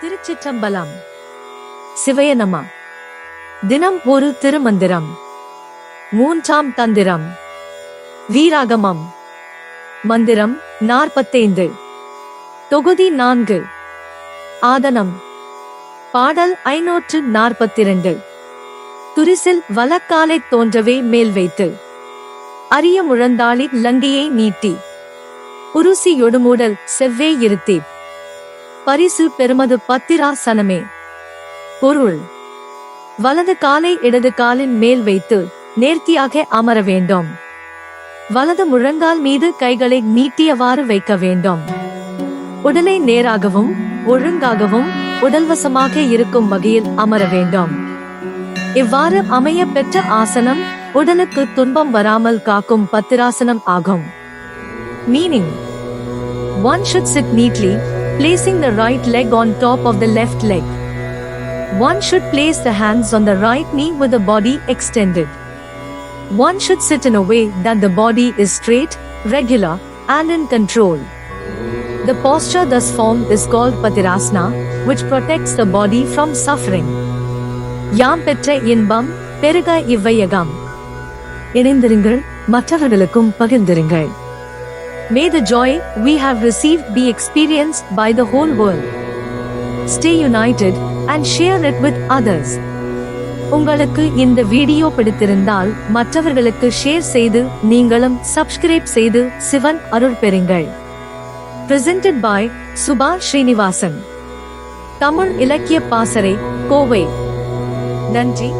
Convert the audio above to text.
திருச்சிற்றம்பலம். சிவயநமா தினம் ஒரு திருமந்திரம். மூன்றாம் தந்திரம். வீராகமம். மந்திரம் நாற்பத்தைந்து. தொகுதி நான்கு. ஆதனம். பாடல் ஐநூற்று நாற்பத்திரண்டு. துரிசில் வலக்காலை தோன்றவே மேல் வைத்து. அரிய முழந்தாளி லங்கையை நீட்டி. உருசியொடுமூடல் செவ்வே இருத்தி பரிசு பெருமது பத்திராசனமே. பொருள். வலது காலை இடது காலின் மேல் வைத்து நேர்த்தியாக அமர வேண்டும். வலது முழங்கால் மீது கைகளை நீட்டியவாறு வைக்க வேண்டும். உடலை நேராகவும் ஒழுங்காகவும் உடல்வசமாக இருக்கும் வகையில் அமர வேண்டும். இவ்வாறு அமைய பெற்ற ஆசனம் உடலுக்கு துன்பம் வராமல் காக்கும் பத்திராசனம் ஆகும். Meaning one should sit neatly placing the right leg on top of the left leg. One should place the hands on the right knee with the body extended. One should sit in a way that the body is straight, regular, and in control. The posture thus formed is called Patirasana, which protects the body from suffering. யாம் பெற்ற இன்பம் பெருக இவ்வையகம் இணைந்திருங்கள் மற்றவர்களுக்கும் பகிர்ந்திருங்கள் May the joy we have received be experienced by the whole world. Stay united and share it with others. உங்களுக்கு இந்த video பிடித்திருந்தால் மற்றவர்களுக்கு ஷேர் செய்து நீங்களும் சப்ஸ்கிரைப் செய்து சிவன் அருள் பெறுங்கள் பிரசன்டட் பாய் சுபாஷ் ஸ்ரீனிவாசன் தமிழ் இலக்கிய பாசறை கோவை நன்றி